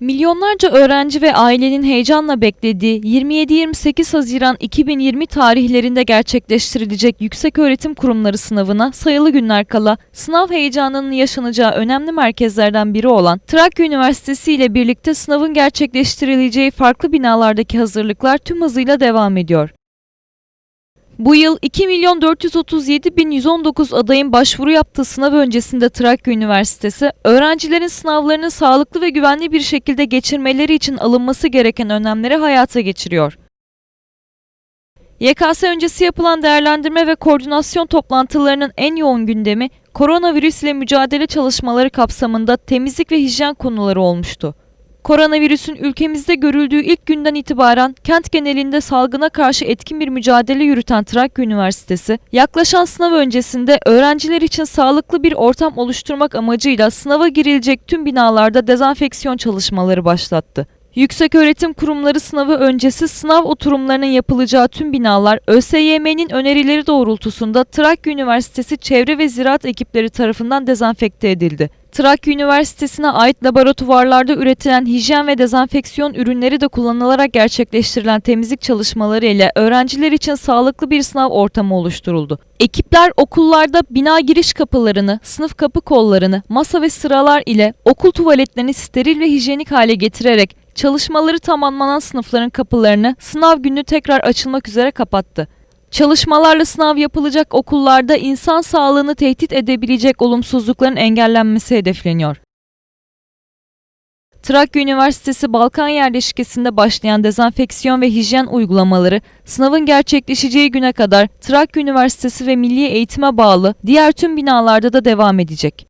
Milyonlarca öğrenci ve ailenin heyecanla beklediği 27-28 Haziran 2020 tarihlerinde gerçekleştirilecek Yükseköğretim Kurumları sınavına sayılı günler kala sınav heyecanının yaşanacağı önemli merkezlerden biri olan Trakya Üniversitesi ile birlikte sınavın gerçekleştirileceği farklı binalardaki hazırlıklar tüm hızıyla devam ediyor. Bu yıl 2 milyon 437 bin 119 adayın başvuru yaptığı sınav öncesinde Trakya Üniversitesi, öğrencilerin sınavlarını sağlıklı ve güvenli bir şekilde geçirmeleri için alınması gereken önlemleri hayata geçiriyor. YKS öncesi yapılan değerlendirme ve koordinasyon toplantılarının en yoğun gündemi, koronavirüs ile mücadele çalışmaları kapsamında temizlik ve hijyen konuları olmuştu. Koronavirüsün ülkemizde görüldüğü ilk günden itibaren kent genelinde salgına karşı etkin bir mücadele yürüten Trakya Üniversitesi, yaklaşan sınav öncesinde öğrenciler için sağlıklı bir ortam oluşturmak amacıyla sınava girilecek tüm binalarda dezenfeksiyon çalışmaları başlattı. Yükseköğretim Kurumları sınavı öncesi sınav oturumlarının yapılacağı tüm binalar ÖSYM'nin önerileri doğrultusunda Trakya Üniversitesi Çevre ve Ziraat ekipleri tarafından dezenfekte edildi. Trakya Üniversitesi'ne ait laboratuvarlarda üretilen hijyen ve dezenfeksiyon ürünleri de kullanılarak gerçekleştirilen temizlik çalışmaları ile öğrenciler için sağlıklı bir sınav ortamı oluşturuldu. Ekipler okullarda bina giriş kapılarını, sınıf kapı kollarını, masa ve sıralar ile okul tuvaletlerini steril ve hijyenik hale getirerek çalışmaları tamamlanan sınıfların kapılarını sınav günü tekrar açılmak üzere kapattı. Çalışmalarla sınav yapılacak okullarda insan sağlığını tehdit edebilecek olumsuzlukların engellenmesi hedefleniyor. Trakya Üniversitesi Balkan yerleşkesinde başlayan dezenfeksiyon ve hijyen uygulamaları sınavın gerçekleşeceği güne kadar Trakya Üniversitesi ve Milli Eğitime bağlı diğer tüm binalarda da devam edecek.